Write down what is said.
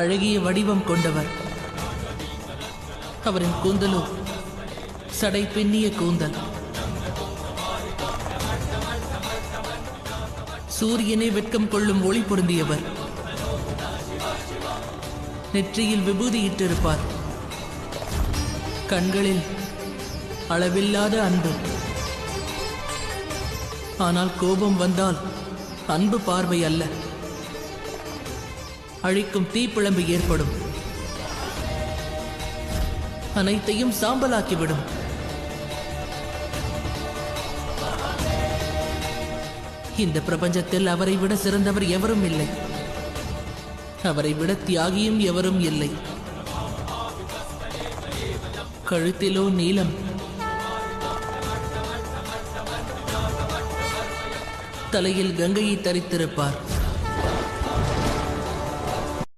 அழகிய வடிவம் கொண்டவர். அவரின் கூந்தலோ சடை பின்னிய கூந்தல். சூரியனை வெட்கம் கொள்ளும் ஒளி பொருந்தியவர். நெற்றியில் விபூதியிட்டிருப்பார். கண்களில் அளவில்லாத அன்பு. ஆனால் கோபம் வந்தால் அன்பு பார்வை அல்ல. அழிக்கும் தீப்பிழம்பு ஏற்படும். அனைத்தையும் சாம்பலாக்கிவிடும். இந்த பிரபஞ்சத்தில் அவரை விட சிறந்தவர் எவரும் இல்லை. அவரை விட தியாகியும் எவரும் இல்லை. கழுத்திலோ நீலம் தலையில் கங்கையை தரித்திருப்பார்.